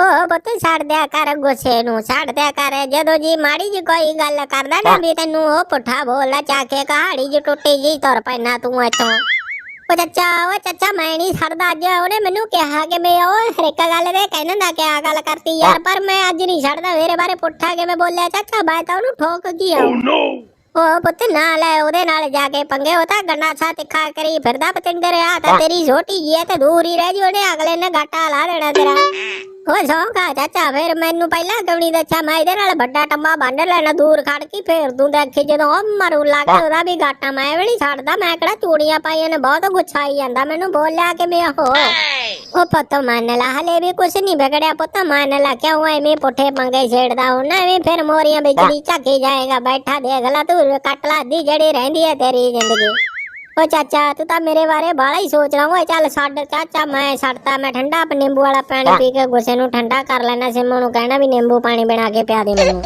ਉਹ ਪੁੱਤ ਛੱਡ ਦਿਆ ਕਰ ਗੁੱਸੇ ਨੂੰ ਛੱਡ ਦਿਆ ਕਰ। ਜਦੋਂ ਜੀ ਮਾੜੀ ਜੀ ਕੋਈ ਗੱਲ ਕਰਦਾ ਨਾ ਵੀ ਤੈਨੂੰ ਉਹ ਪੁੱਠਾ ਬੋਲਦਾ ਚਾ ਕੇ ਕਹਾੜੀ ਜੀ ਟੁੱਟੀ ਜੀ ਤੁਰ ਪੈਣਾ ਤੂੰ ਇੱਥੋਂ। ਉਹ ਚਾਚਾ ਉਹ ਚਾਚਾ ਮੈਂ ਨਹੀਂ ਛੱਡਦਾ। ਅੱਜ ਉਹਨੇ ਮੈਨੂੰ ਕਿਹਾ ਕਿ ਮੈਂ ਉਹ ਹਰ ਇੱਕ ਗੱਲ ਦੇ ਕਹਿਣ ਦਾ ਕਿਆ ਗੱਲ ਕਰਤੀ ਯਾਰ ਪਰ ਮੈਂ ਅੱਜ ਨਹੀਂ ਛੱਡਦਾ। ਮੇਰੇ ਬਾਰੇ ਪੁੱਠਾ ਕਿਵੇਂ ਬੋਲਿਆ ਚਾਚਾ? ਮੈਂ ਤਾਂ ਉਹਨੂੰ ਠੋਕ ਗਿਆ ਉਹ ਪੁੱਤ ਨਾ ਲੈ ਉਹਦੇ ਨਾਲ ਜਾ ਕੇ ਪੰਗੇ। ਉਹ ਤਾਂ ਗੰਨਾ ਸਾ ਤਿੱਖਾ ਕਰੀ ਫਿਰਦਾ ਪਤੰਦਰ। ਆ ਤਾਂ ਤੇਰੀ ਛੋਟੀ ਜੀ ਹੈ ਤੇ ਦੂਰ ਹੀ ਰਹਿ ਜੀ। ਉਹਨੇ ਅਗਲੇ ਨੇ ਗਾਟਾ ਲਾ ਦੇਣਾ ਤੇਰਾ। ਉਹ ਸੌਂਕਾ ਚਾਚਾ ਫਿਰ ਮੈਨੂੰ ਪਹਿਲਾਂ ਕਿਉਂ ਨਹੀਂ ਦੱਸਿਆ, ਮੈਂ ਇਹਦੇ ਨਾਲ ਵੱਡਾ ਟੰਬਾ ਬੰਨ ਲੈਣਾ, ਦੂਰ ਖੜ ਕੇ ਫੇਰ ਦੂੰ ਦੇਖੀ ਜਦੋਂ ਉਹ ਮਰੂ ਲੱਗ ਉਹਦਾ ਵੀ ਗਾਟਾ ਮੈਂ ਵੀ ਨਹੀਂ ਛੱਡਦਾ, ਮੈਂ ਕਿਹੜਾ ਚੂੜੀਆਂ ਪਾਈਆਂ ਨੇ, ਬਹੁਤ ਗੁੱਸਾ ਆਈ ਜਾਂਦਾ, ਮੈਨੂੰ ਬੋਲਿਆ ਕਿ ਮੈਂ ਉਹ? ਉਹ ਪੁੱਤ ਮੰਨ ਲਾ, ਹਲੇ ਵੀ ਕੁਛ ਨਹੀਂ ਵਿਗੜਿਆ ਪੁੱਤ, ਮੰਨ ਲਾ ਕਿਉਂ ਐਵੇਂ ਪੁੱਠੇ ਪੰਗੇ ਛੇੜਦਾ ਹੁਣ ਐਵੇਂ ਫਿਰ ਮੋਰੀਆਂ ਬਿਜਲੀ ਝਾਕੀ ਜਾਏਗਾ, ਬੈਠਾ ਦੇਖ ਲਾ, ਤੂੰ ਕੱਟ ਲਾ ਜਿਹੜੀ ਰਹਿੰਦੀ ਹੈ ਤੇਰੀ ਜ਼ਿੰਦਗੀ। ਓ ਚਾਚਾ ਤੂੰ ਤਾਂ ਮੇਰੇ ਬਾਰੇ ਬਾਲਾ ਹੀ ਸੋਚ ਰਹਾ ਓਏ। ਚੱਲ ਛੱਡ ਚਾਚਾ ਮੈਂ ਛੱਡਤਾ ਮੈਂ ਠੰਡਾ ਨਿੰਬੂ ਵਾਲਾ ਪਾਣੀ ਪੀ ਕੇ ਗੁੱਸੇ ਨੂੰ ਠੰਡਾ ਕਰ ਲੈਣਾ ਸਿਮੂ ਨੂੰ ਕਹਿਣਾ ਵੀ ਨਿੰਬੂ ਪਾਣੀ ਬਣਾ ਕੇ ਪਿਆ ਦੇ ਮੈਨੂੰ।